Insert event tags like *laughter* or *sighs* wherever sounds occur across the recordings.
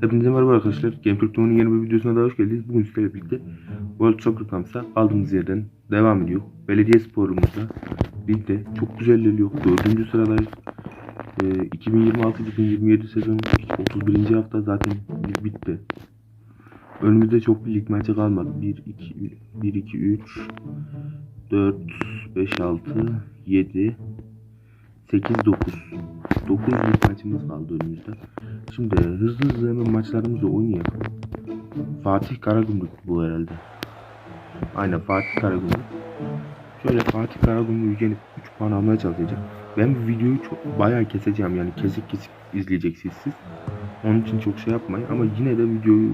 Hepinize merhaba arkadaşlar. Game Türk Tuğ'un yeni bir videosuna daha hoş geldiniz. Bugün sizlerle birlikte World Soccer Camps'a kaldığımız yerden devam ediyor. Belediye sporumuzda ligde çok güzel ilerliyor. Dördüncü sıradayız. Ee, 2026-2027 sezonu 31. hafta zaten lig bitti. Önümüzde çok bir lig maçı kalmadı. 1, 2, 1, 2, 3, 4, 5, 6, 7, 8, 9. 9 lig maçımız kaldı önümüzde. Şimdi hızlı hızlı hemen maçlarımızı oynayalım. Fatih Karagümrük bu herhalde. Aynen Fatih Karagümrük. Şöyle Fatih Karagümrük'ü yenip 3 puan almaya çalışacak. Ben bu videoyu çok bayağı keseceğim yani kesik kesik izleyeceksiniz siz. Onun için çok şey yapmayın ama yine de videoyu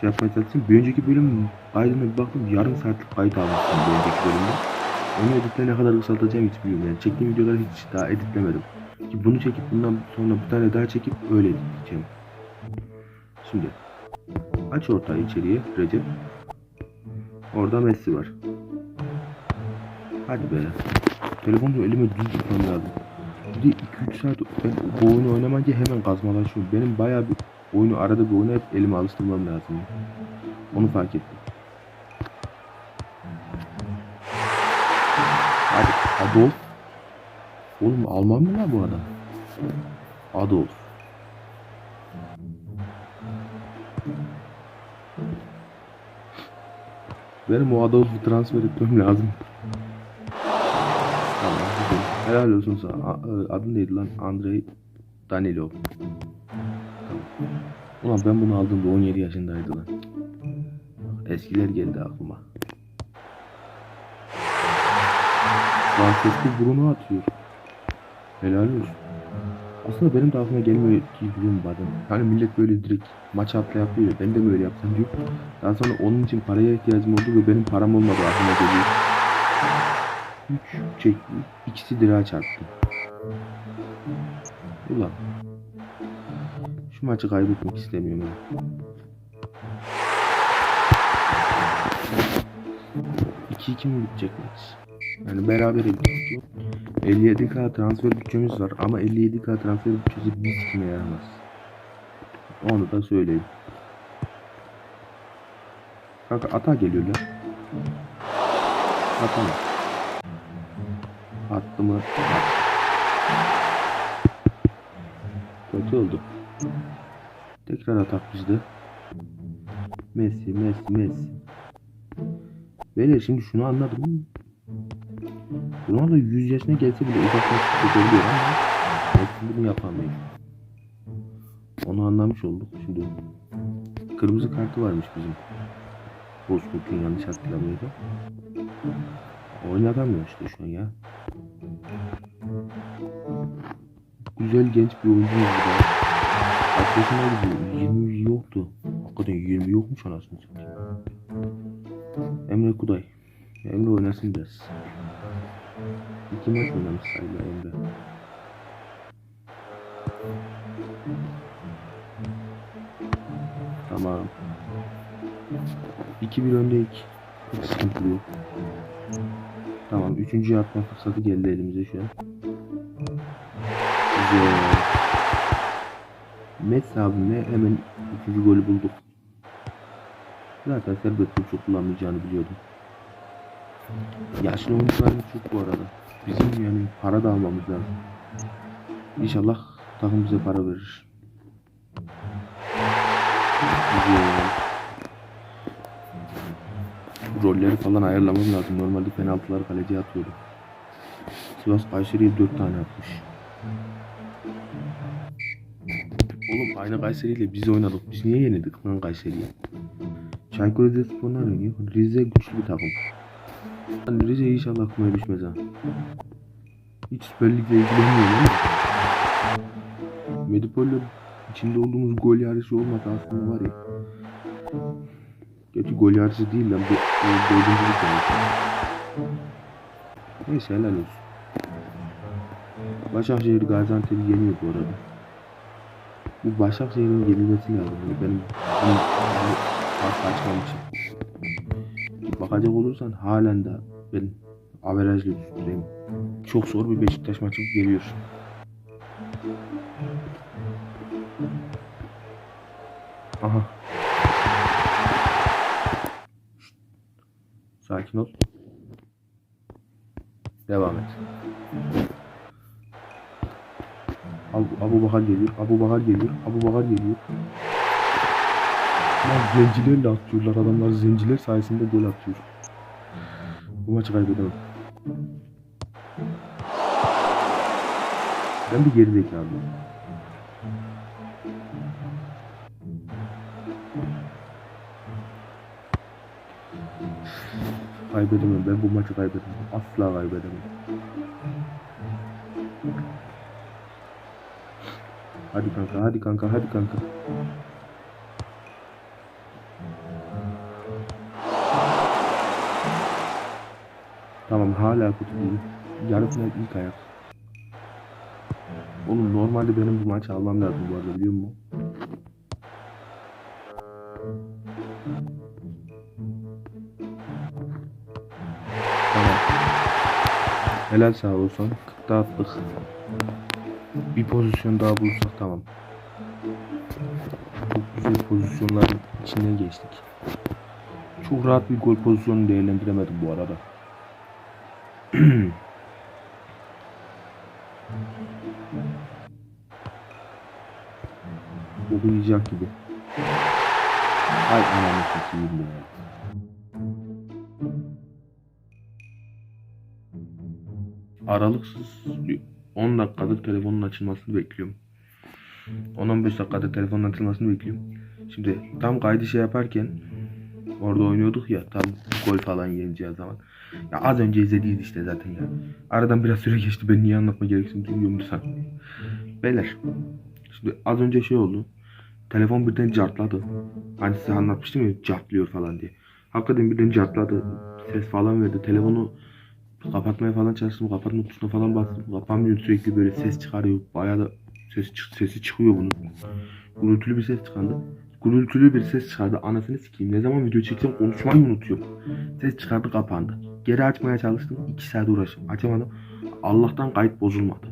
şey yapmaya çalışayım. Bir önceki bölüm kaydına bir baktım yarım saatlik kayıt almıştım bir önceki bölümde. Onu editle ne kadar kısaltacağım hiç bilmiyorum yani. Çektiğim videoları hiç daha editlemedim. Ki bunu çekip bundan sonra bir tane daha çekip öyle editleyeceğim. Şimdi aç ortayı içeriye Recep. Orada Messi var. Hadi be. Telefonu elime düz tutmam lazım. Bir de 2-3 saat ben bu oyunu oynamayınca hemen kazmalaşıyorum. Benim bayağı bir oyunu arada bir oynayıp elime alıştırmam lazım. Onu fark ettim. Adolf. Oğlum Alman mı lan bu adam? Adolf. Benim o Adolf'u transfer etmem lazım. Tamam. Helal olsun sana. E, Adın neydi lan? Andrei Danilov. Tamam. Ulan ben bunu aldığımda 17 yaşındaydı lan. Eskiler geldi aklıma. Francesco Bruno atıyor. Helal olsun. Aslında benim de aklıma gelmiyor ki biliyorum bazen. Hani millet böyle direkt maç atla yapıyor ya. Ben de böyle yapsam diyor. Daha sonra onun için paraya ihtiyacım oldu ve benim param olmadı aklıma geliyor. Üç çek, ikisi lira çarptı. Ulan. Şu maçı kaybetmek istemiyorum ben. 2-2 mi bitecek maç? Yani beraber bitiyor. 57k transfer bütçemiz var ama 57k transfer bütçesi bir kime yaramaz. Onu da söyleyeyim. Kanka ata geliyorlar. Ata mı? Attı mı? Kötü oldu. Tekrar atak bizde. Messi, Messi, Messi. Beyler şimdi şunu anladım. Ronaldo 100 yaşına gelse bile uzaktan şut çekebiliyor ama Messi bunu yapamıyor. Onu anlamış olduk. Şimdi kırmızı kartı varmış bizim. Bozkurt'un yanlış hatırlamıyordu. Oynatamıyor işte şu an ya. Güzel genç bir da. Kaç yaşına gidiyor? 20 yoktu. Hakikaten 20 yokmuş anasını satayım. Emre Kuday. Emre oynasın biraz. İki maç oynamış sayılır Emre. Tamam. 2-1 öndeyiz. Hiç sıkıntı yok. Tamam. Üçüncü atma fırsatı geldi elimize şu an. Güzel. Messi abimle hemen üçüncü golü bulduk. Zaten serbest çok kullanmayacağını biliyordum. Yaşlı oyuncularımız çok bu arada. Bizim yani para da almamız lazım. İnşallah takım bize para verir. Rolleri falan ayarlamam lazım. Normalde penaltıları kaleciye atıyordum. Sivas Kayseri'ye 4 tane atmış. Oğlum aynı Kayseri ile biz oynadık. Biz niye yenildik lan Kayseri'ye? Çaykur Rizespor'la oynuyor. Rize güçlü bir takım. Hani Rize inşallah kumaya düşmez ha. Hiç Süper Lig'le ilgilenmiyorum ama. Medipol'le içinde olduğumuz gol yarışı olmasa aslında var ya. Gerçi gol yarışı değil lan. Bu dördüncülük yarışı. Neyse helal olsun. Başakşehir Gaziantep'i yeniyor bu arada. Bu Başakşehir'in yenilmesi lazım. Yani benim benim yani fark açmam için. Bakacak olursan halen de ben averajlı üstündeyim. Çok zor bir Beşiktaş maçı geliyor. Aha. Sakin ol. Devam et. Abu, Abu Bakar geliyor. Abu Bakar geliyor. Abu Bakar geliyor. Lan zencilerle atıyorlar adamlar. Zenciler sayesinde gol atıyor. Bu maçı kaybedemem. Ben bir geri zekalıyım. Kaybedemem. Ben bu maçı kaybedemem. Asla kaybedemem. Hadi kanka, hadi kanka, hadi kanka. Tamam hala kötü değil. Yarı final ilk ayak. Oğlum normalde benim bu maçı almam lazım bu arada biliyor musun? Tamam. Helal sağ olsun. 40'ta attık. Bir pozisyon daha bulursak tamam. Çok güzel pozisyonların içinden geçtik. Çok rahat bir gol pozisyonu değerlendiremedim bu arada. *clears throat* Boku yiyecek gibi. Ay ananı sikeyim ya. Aralıksız 10 dakikadır telefonun açılmasını bekliyorum. 10-15 dakikada telefonun açılmasını bekliyorum. Şimdi tam kaydı şey yaparken orada oynuyorduk ya tam gol falan yeneceği zaman. Ya az önce izlediyiz işte zaten ya. Aradan biraz süre geçti ben niye anlatma gereksin duymuyorum sen. Beyler şimdi az önce şey oldu. Telefon birden cartladı. Hani size anlatmıştım ya cartlıyor falan diye. Hakikaten birden cartladı. Ses falan verdi. Telefonu kapatmaya falan çalıştım. Kapatma tuşuna falan bastım. Kapanmıyor sürekli böyle ses çıkarıyor. Bayağı da ses sesi çıkıyor bunun. Gürültülü bir ses çıkardı. Gürültülü bir ses çıkardı. Anasını sikeyim. Ne zaman video çeksem konuşmayı unutuyorum. Ses çıkardı kapandı. Geri açmaya çalıştım. 2 saat uğraştım. Açamadım. Allah'tan kayıt bozulmadı.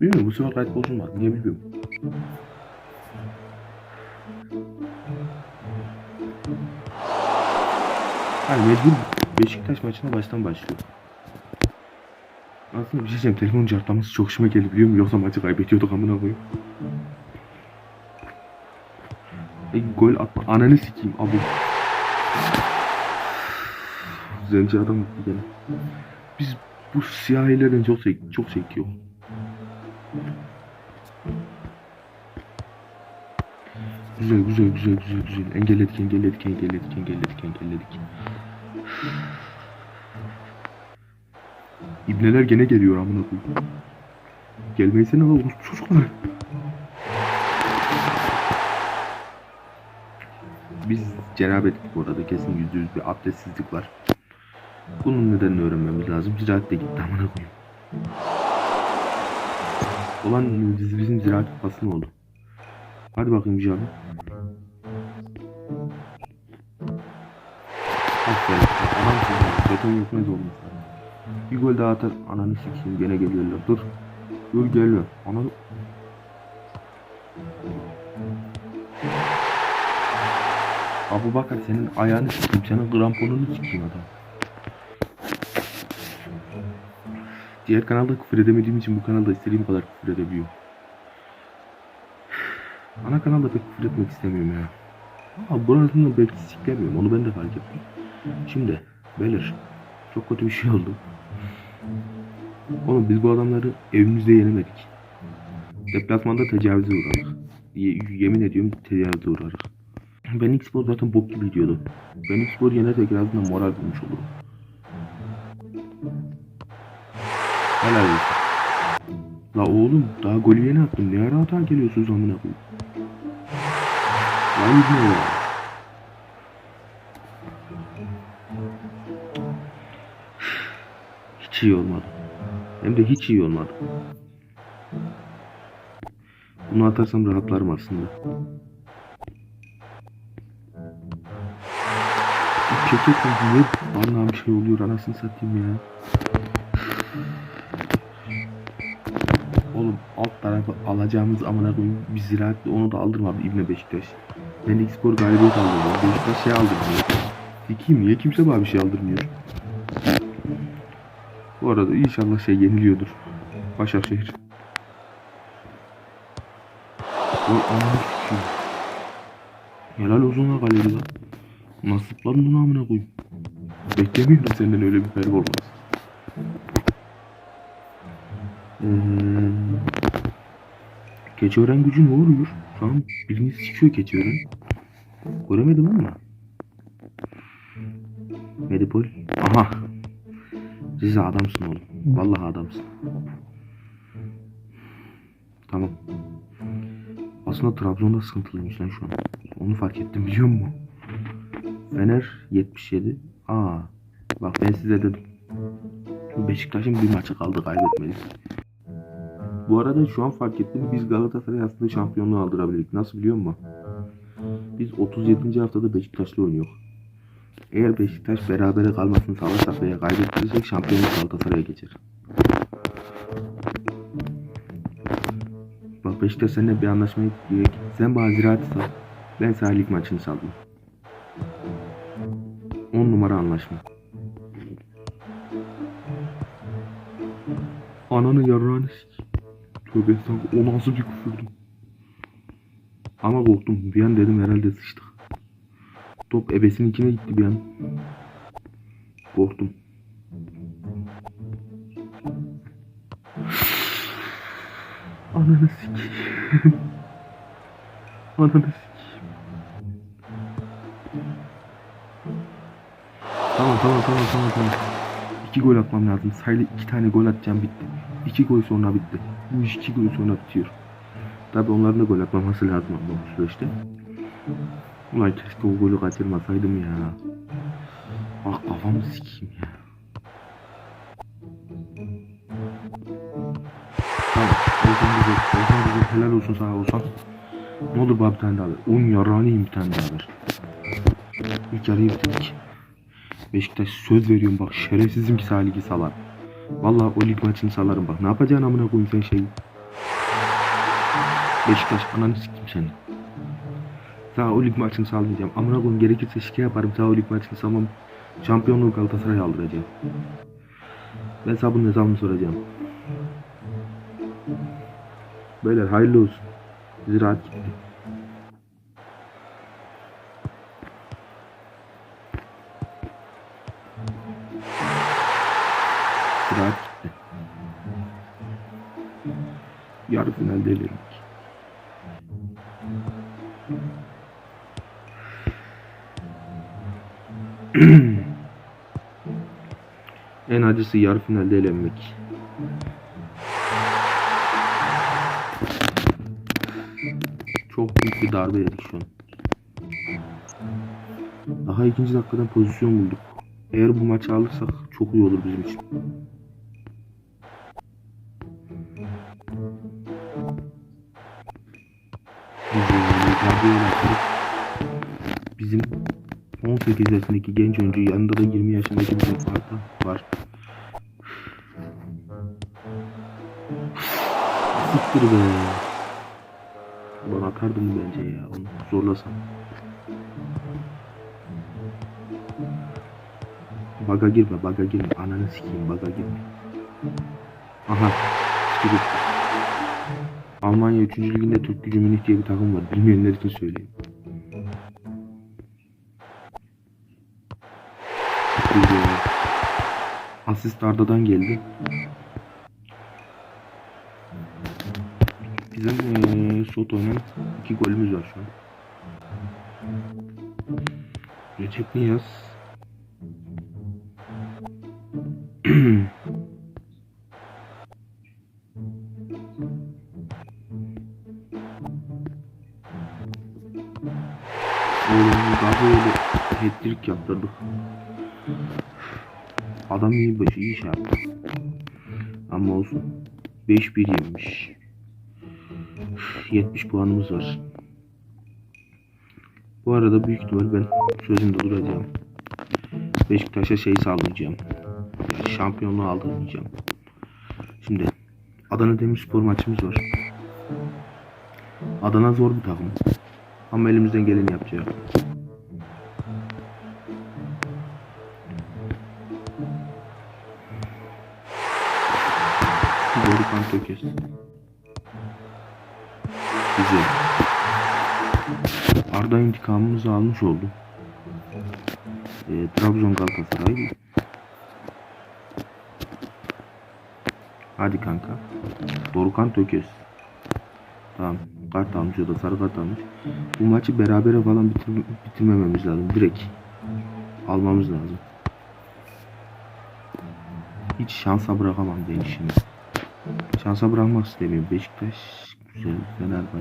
Bilmiyorum bu sefer kayıt bozulmadı. Niye bilmiyorum. Hani mecbur Beşiktaş maçına baştan başlıyor. Aslında bir şey diyeceğim. Telefonun cartlaması çok hoşuma geldi biliyor musun? Yoksa maçı kaybediyorduk amına koyayım. E, gol atma. Ananı sikeyim abu. Zenci adam attı gene. Biz bu siyahilerden çok zevk, çok yok. Güzel güzel güzel güzel güzel. Engelledik engelledik engelledik engelledik engelledik. İbneler gene geliyor amına koyayım. Gelmeysene lan çocuklar. Biz cenabetlik bu arada kesin yüzde yüz bir abdestsizlik var. Bunun nedenini öğrenmemiz lazım. Ziraat de gitti amına koyayım. Olan biz, bizim ziraat kupası ne oldu? Hadi bakayım Cihan. Aferin. Adamsın. Beton yetmez olmuş. Bir gol daha atar. Ananı sikeyim gene geliyorlar. Dur. Dur geliyor. Ananı... Abu Bakar senin ayağını sikeyim. Senin kramponunu sikeyim adam. Diğer kanalda küfür edemediğim için bu kanalda istediğim kadar küfür edebiliyorum. Ana kanalda pek küfür etmek istemiyorum ya. Ama burasını belki siklemiyorum. Onu ben de fark ettim. Şimdi Belir çok kötü bir şey oldu. Oğlum biz bu adamları evimizde yenemedik. Deplasmanda tecavüze uğradık. Ye- yemin ediyorum tecavüze uğradık. Ben X-Spor zaten bok gibi gidiyordu. Ben X-Spor yenersek en azından moral bulmuş olurum. Helal olsun. La oğlum daha golü yeni attım. Ne ara hata geliyorsunuz amına koyayım. Lan ne ya? Hiç iyi olmadı. Hem de hiç iyi olmadı. Bunu atarsam rahatlarım aslında. Çekek niye bana bir şey oluyor anasını satayım ya. Alt tarafı alacağımız amına koyayım bir ziraatle onu da aldırmadı İbne Beşiktaş. Pendik Spor galibiyet aldırmıyor. Beşiktaş şey aldırmıyor. Sikiyim niye kimse bana bir şey aldırmıyor. Bu arada inşallah şey yeniliyordur. Başakşehir. Oy amına sikiyim. Helal olsun la galeri lan. Nasıl zıpladın bunu amına koyayım. Beklemiyordum senden öyle bir performans. Ee, Keçiören gücü ne oluyor? Şu an birini sikiyor Keçiören. Göremedim ama. Medipol. Aha. Rize adamsın oğlum. Vallahi adamsın. Tamam. Aslında Trabzon'da sıkıntılıymış lan şu an. Onu fark ettim biliyor musun? Fener 77. Aa. Bak ben size dedim. Beşiktaş'ın bir maçı kaldı kaybetmeliyiz. Bu arada şu an fark ettim biz Galatasaray aslında şampiyonluğu aldırabilirik. Nasıl biliyor musun? Biz 37. haftada Beşiktaş'la oynuyor. Eğer Beşiktaş berabere kalmasını sağlarsak veya kaybettirsek şampiyonluk Galatasaray'a geçer. Bak Beşiktaş seninle bir anlaşmaya gidiyor. Sen bana ziraat sal. Ben sana maçını saldım. 10 numara anlaşma. Ananı yarrağını. Tövbe estağfurullah. O nasıl bir küfürdü? Ama korktum. Bir an dedim herhalde sıçtık. Top ebesinin içine gitti bir an. Korktum. *sighs* Ananı sikeyim. *laughs* Ananı sikeyim. Tamam tamam tamam tamam tamam. İki gol atmam lazım. Sayılı iki tane gol atacağım bitti. İki gol sonra bitti. Bu iş iki gol sonra bitiyor. Tabi onların da gol atmaması lazım ama bu süreçte. Ulan keşke o golü kaçırmasaydım ya. Ah kafamı sikeyim ya. Tamam. Olsan güzel. Olsan. Helal olsun sana olsan. Ne olur bana bir tane daha ver. On yarağını bir tane daha ver. İlk yarıyı bitirdik. Beşiktaş söz veriyorum bak şerefsizim ki sağ ligi salar. Vallahi o lig maçını salarım bak. Ne yapacaksın amına koyayım sen şeyi. Beşiktaş ananı sikeyim seni. Sana o lig maçını salmayacağım. Amına koyayım gerekirse şike yaparım. Sana o lig maçını salmam. Şampiyonluğu Galatasaray'a aldıracağım. Ben sana bunun hesabını soracağım. Beyler hayırlı olsun. Ziraat gitti. Finalde elendik. *clears throat* en acısı yarı finalde elenmek. Çok büyük bir darbe yedik şu an. Daha ikinci dakikadan pozisyon bulduk. Eğer bu maçı alırsak çok iyi olur bizim için. Bizim 18 yaşındaki genç oyuncu yanında da 20 yaşındaki bizim Farka var. Siktir be. Bana atardım bence ya onu zorlasam. Baga girme baga girme ananı sikeyim baga girme. Aha siktir. Almanya 3. liginde Türk Gücü Münih diye bir takım var. Bilmeyenler için söyleyeyim. Asist Arda'dan geldi. Bizim eee Soto'nun iki golümüz var şu an. Recep Niyaz. Hat-trick yaptırdık. Adam iyi başı iyi şey yaptı. Ama olsun. 5-1 yemiş. 70 puanımız var. Bu arada büyük ihtimal ben sözümde duracağım. Beşiktaş'a şey sağlayacağım. Yani şampiyonluğu aldırmayacağım. Şimdi Adana Demirspor maçımız var. Adana zor bir takım. Ama elimizden geleni yapacağız. Doğru kan tökes. Güzel. Arda intikamımızı almış oldu. Ee, Trabzon Galatasaray. Hadi kanka. Dorukan Tökes. Tamam. Kart almış o da sarı kart almış. Bu maçı berabere falan bitir bitirmememiz lazım. Direkt. Almamız lazım. Hiç şansa bırakamam ben işimi. Şansa bırakmak istemiyorum. Beşiktaş güzel. Fenerbahçe.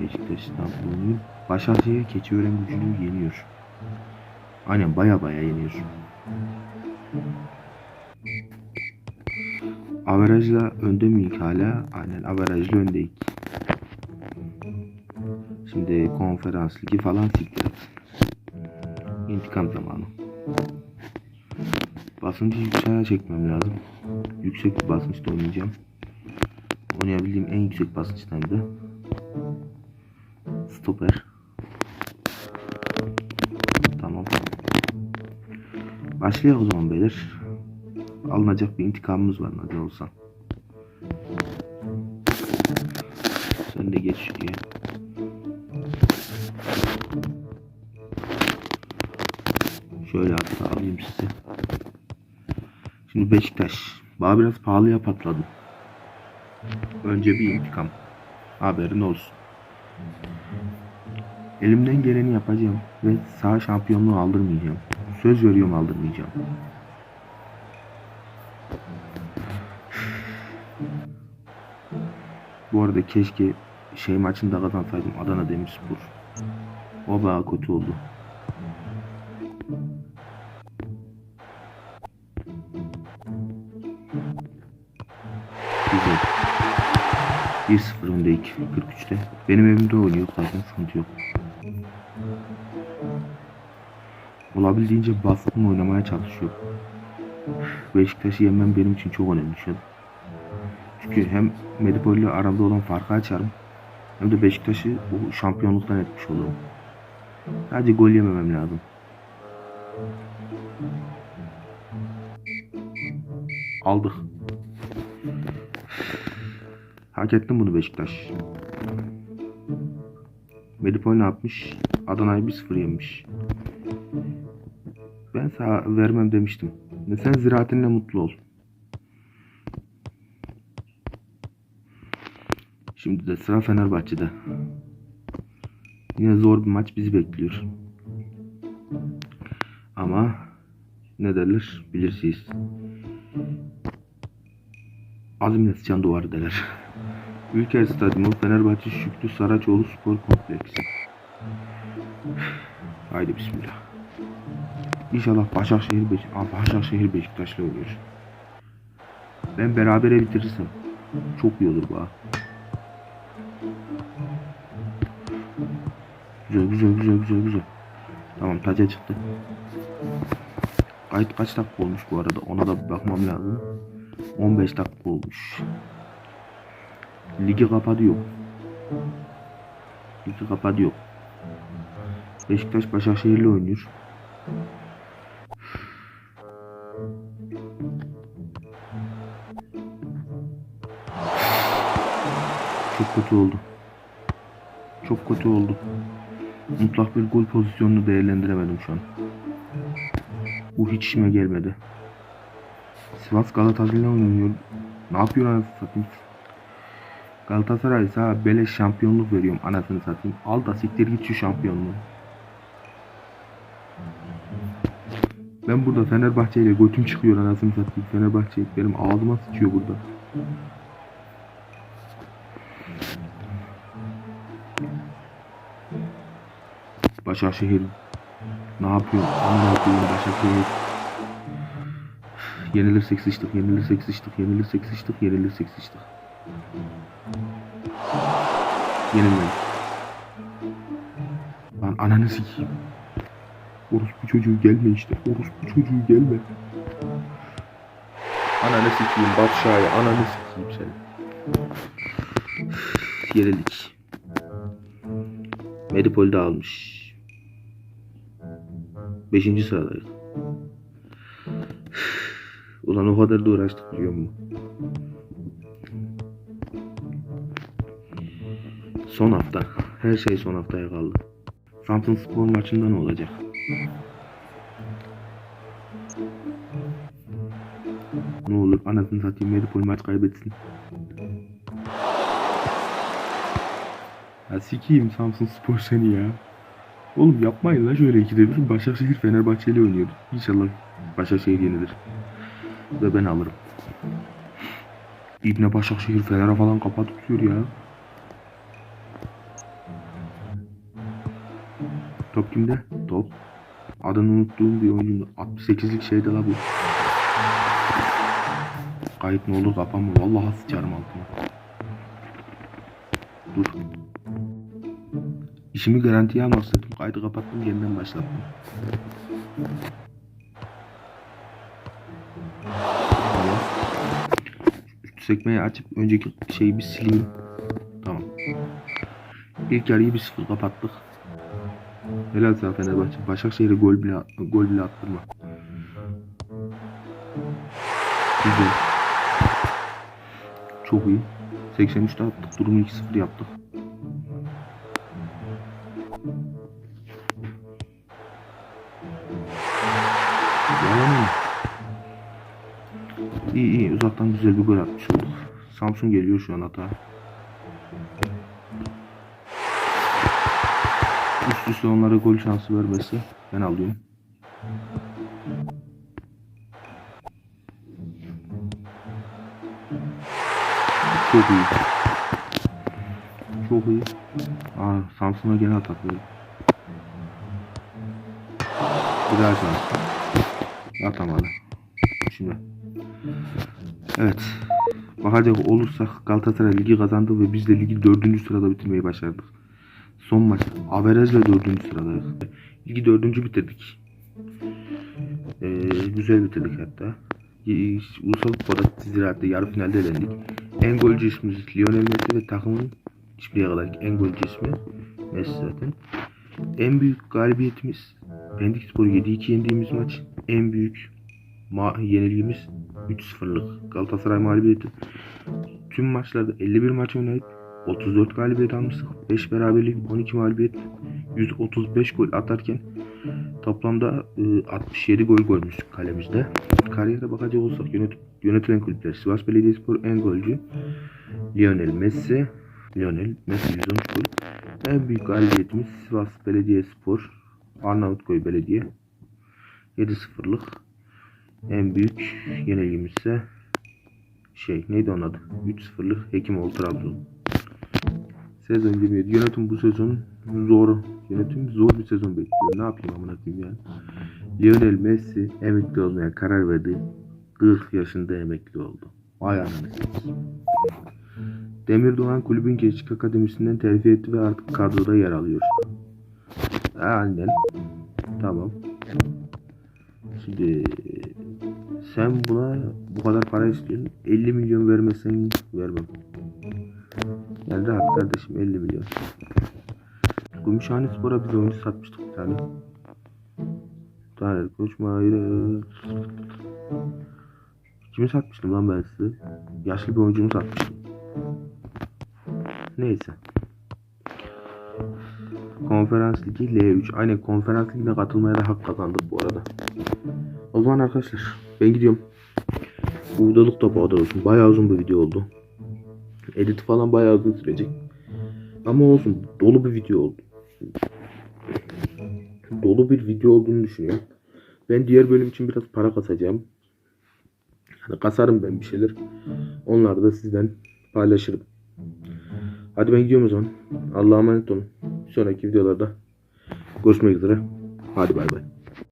Beşiktaş İstanbul'u Başakşehir Keçiören gücünü yeniyor. Aynen baya baya yeniyor. Averajla önde miyik hala? Aynen averajla öndeyiz. Şimdi konferans ligi falan siktir. İntikam zamanı. Basıncı yükseğe çekmem lazım. Yüksek bir basınçta oynayacağım. Oynayabildiğim en yüksek basınçtan da stoper. Tamam. Başlayalım o zaman beyler. Alınacak bir intikamımız var ne olsa. Sen de geç şuraya. Şöyle hatta alayım size. Şimdi Beşiktaş. Bana biraz pahalıya patladı. Önce bir intikam. Haberin olsun. Elimden geleni yapacağım ve sağ şampiyonluğu aldırmayacağım. Söz veriyorum aldırmayacağım. Bu arada keşke şey maçında kazansaydım Adana Demirspor. O bayağı kötü oldu. Güzel. 1-0 öndeyik 43'te. Benim evimde oynuyor zaten sıkıntı yok. Olabildiğince baskın oynamaya çalışıyor. Beşiktaş'ı yenmem benim için çok önemli şu an. Çünkü hem Medipol ile aramda olan farkı açarım. Hem de Beşiktaş'ı bu şampiyonluktan etmiş olurum. Sadece gol yememem lazım. Aldık. Hak ettim bunu Beşiktaş. Medipol ne yapmış? Adana'yı 1-0 yemiş. Ben sana vermem demiştim. Ve sen ziraatinle mutlu ol. Şimdi de sıra Fenerbahçe'de. Yine zor bir maç bizi bekliyor. Ama ne derler bilirsiniz. Azimle sıçan duvarı derler. Ülker Stadyumu Fenerbahçe Şükrü Saraçoğlu Spor Kompleksi. Haydi bismillah. İnşallah Başakşehir, Beş Aa, Başakşehir Beşiktaş'la oynuyor. Ben berabere bitirirsem çok iyi olur bu. Güzel güzel güzel güzel güzel. Tamam taca çıktı. Kayıt kaç dakika olmuş bu arada ona da bakmam lazım. 15 dakika olmuş. Ligi kapadı yok. Ligi kapadı yok. Beşiktaş Başakşehir'le oynuyor. Çok kötü oldu. Çok kötü oldu. Mutlak bir gol pozisyonunu değerlendiremedim şu an. Bu hiç işime gelmedi. Sivas Galatasaray'la oynuyor. Ne yapıyor satayım? Galatasaray sana beleş şampiyonluk veriyorum anasını satayım. Al da siktir git şu şampiyonluğu. Ben burada Fenerbahçe ile götüm çıkıyor anasını satayım. Fenerbahçe benim ağzıma sıçıyor burada. Başakşehir ne yapıyor? Amına koyayım Başakşehir. Yenilirsek sıçtık, yenilirsek sıçtık, yenilirsek sıçtık, yenilirsek sıçtık. Yenilmedik. Lan ananı sikeyim. Orospu çocuğu gelme işte. Orospu çocuğu gelme. Ananı sikeyim Batu Şah'ı. Ananı sikeyim seni. Yenilik. Medipol de almış. Beşinci sıradayız. Ulan o kadar da uğraştık biliyor musun? Son hafta. Her şey son haftaya kaldı. Samsun Spor maçında ne olacak? Ne olur anasını satayım Medipol maç kaybetsin. Ya sikiyim Samsun Spor seni ya. Oğlum yapmayın la şöyle ikide bir. Başakşehir Fenerbahçe ile oynuyordu. İnşallah Başakşehir yenilir. Ve ben alırım. İbne Başakşehir Fener'e falan kafa tutuyor ya. Top kimde? Top. Adını unuttuğum bir oyuncu. 68'lik şeyde la bu. Kayıt ne olur kapanma. Vallahi sıçarım altına. Dur. İşimi garantiye almak. Kaydı kapattım yeniden başlattım. Tamam. Sekmeyi açıp önceki şeyi bir sileyim. Tamam. İlk yarıyı bir sıfır kapattık. Helal sana Fenerbahçe. Başakşehir'e gol bile gol bile attırma. Güzel. Çok iyi. 83'te attık. Durumu 2-0 yaptık. Yani. İyi iyi uzaktan güzel bir gol atmış olduk. Samsun geliyor şu an hata. Üst üste onlara gol şansı vermesi ben alıyorum. Çok iyi. Çok iyi. Aa, Samsun'a gene atak verdi. Daha şans. Atamadı. Şimdi. Evet. Bakacak olursak Galatasaray ligi kazandı ve biz de ligi dördüncü sırada bitirmeyi başardık. Son maç. Averajla dördüncü sıradayız. Ligi dördüncü bitirdik. Ee, güzel bitirdik hatta. Y- Ulusal Kupada Ziraat'ta yarı finalde elendik. En golcü ismimiz Lionel Messi ve takımın hiçbir kadar en golcü ismi Messi zaten. En büyük galibiyetimiz Pendik Spor'u 7-2 yendiğimiz maç. En büyük ma- yenilgimiz 3-0'lık Galatasaray mağlubiyeti. Tüm maçlarda 51 maç oynayıp 34 galibiyet almıştık. 5 beraberlik, 12 mağlubiyet, 135 gol atarken toplamda e, 67 gol koymuştuk kalemizde. Kariyere bakacak olursak yönet, yönetilen kulüpler Sivas Belediyespor en golcü Lionel Messi. Lionel Messi 113 gol. En büyük galibiyetimiz Sivas Belediyespor Arnavutköy Belediye 7-0'lık. En büyük yenilgimiz ise şey neydi onun adı? 3-0'lık Hekimoğlu Trabzon. Sezon 27. Yönetim bu sezon zor. Yönetim zor bir sezon bekliyor. Ne yapayım amına koyayım yani. Lionel Messi emekli olmaya karar verdi. 40 yaşında emekli oldu. Vay anasını. Demir Doğan kulübün gençlik akademisinden terfi etti ve artık kadroda yer alıyor. Aynen. Tamam. Şimdi sen buna bu kadar para istiyorsun. 50 milyon vermesen vermem. Yani rahat kardeşim 50 milyon. Gümüşhane Spor'a biz oyuncu satmıştık bir tane. Taner Koçma ayrı. Kimi satmıştım lan ben size? Yaşlı bir oyuncumu satmıştım. Neyse. Konferans Ligi L3. Aynen konferans ligine katılmaya da hak kazandık bu arada. O zaman arkadaşlar ben gidiyorum. Da bu kadar olsun. Bayağı uzun bir video oldu. Edit falan bayağı uzun sürecek. Ama olsun. Dolu bir video oldu. Dolu bir video olduğunu düşünüyorum. Ben diğer bölüm için biraz para kasacağım. Hani kasarım ben bir şeyler. Onları da sizden paylaşırım. Hadi ben gidiyorum o zaman. Allah'a emanet olun. Sonraki videolarda görüşmek üzere. Hadi bay bay.